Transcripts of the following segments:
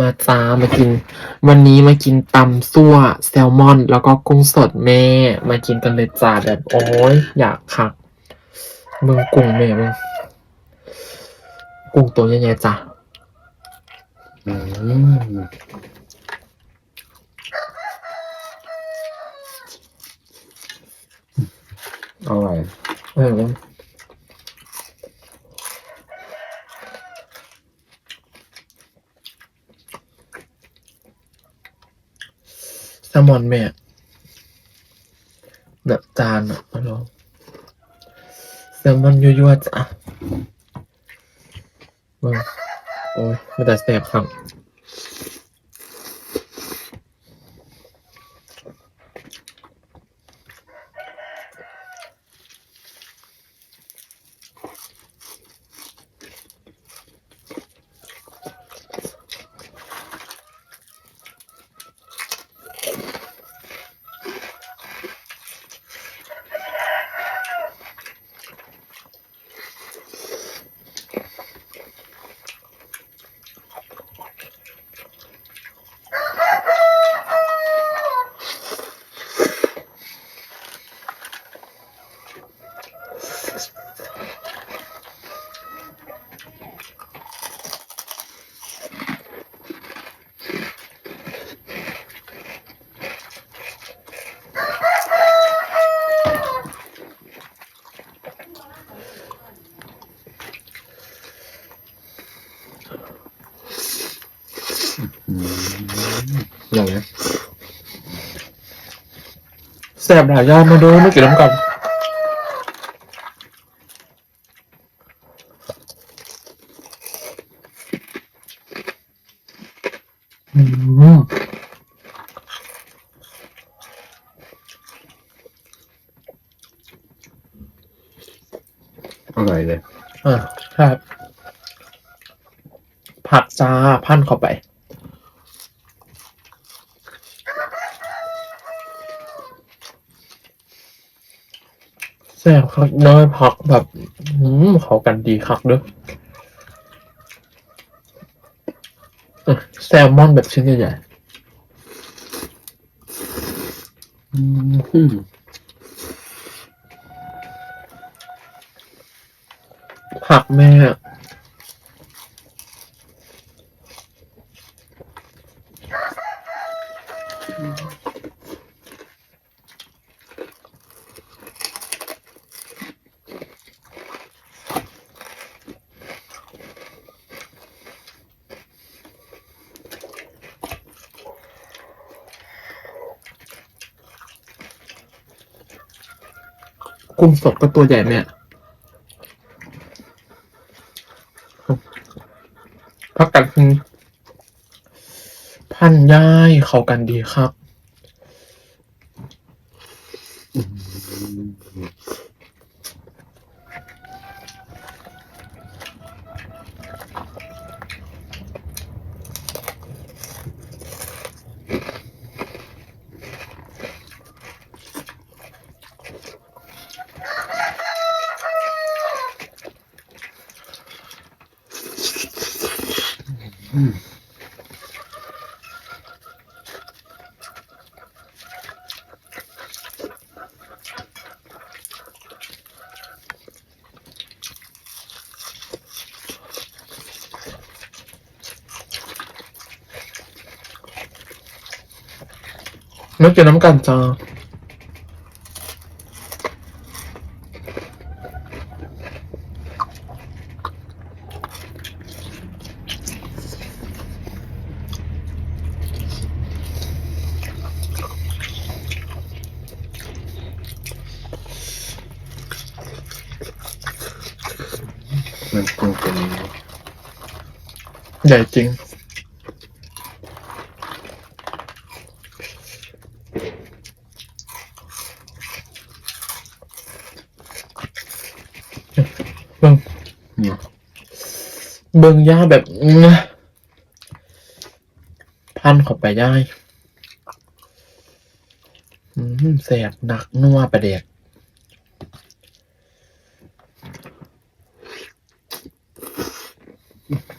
มาจ้ามากิน วันนี้มากินตำซั่วแซลมอน แล้วก็กุ้งสดแม่ มากินกันเลยจ้าแบบโอ้ยอยากคักเมืองกุ้งแม่เมืองกุ้งตัวใหญ่ๆจ้ะอืมอร่อยเออ แซลมอนแม่แบบจานอะมาลองแซลมอนยั่วๆจ้ะโอ้ยมันแต่แสบครับ แสบหลายอย่างมาดูไม่กี่น้ำกันอืมอร่อยเลย อ่าครับ ผักจ้าพันเข้าไป แซ่บคักน้อยผักแบบอืมเขากันดีคักเด้อเออแซลมอนแบบชิ้นใหญ่อืมๆผักแม่ กุ้งสดก็ตัวใหญ่แม่พักกันพันย่ายเข้ากันดีครับ ไม่กินน้ำกั มันกุ้งเป็นใหญ่จริง เบิ่งเนี่ยเบิ่งย่าแบบพันเข้าไปย่าอืมแสบหนักนัวประเด็ก อืม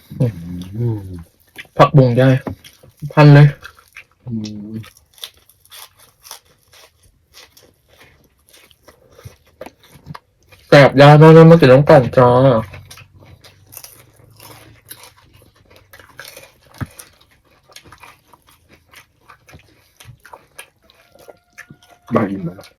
ผักบุงได้ พันเลยแสบยาแม่แม่มากินน้ำกันจ้าบางอิ่มแล้ว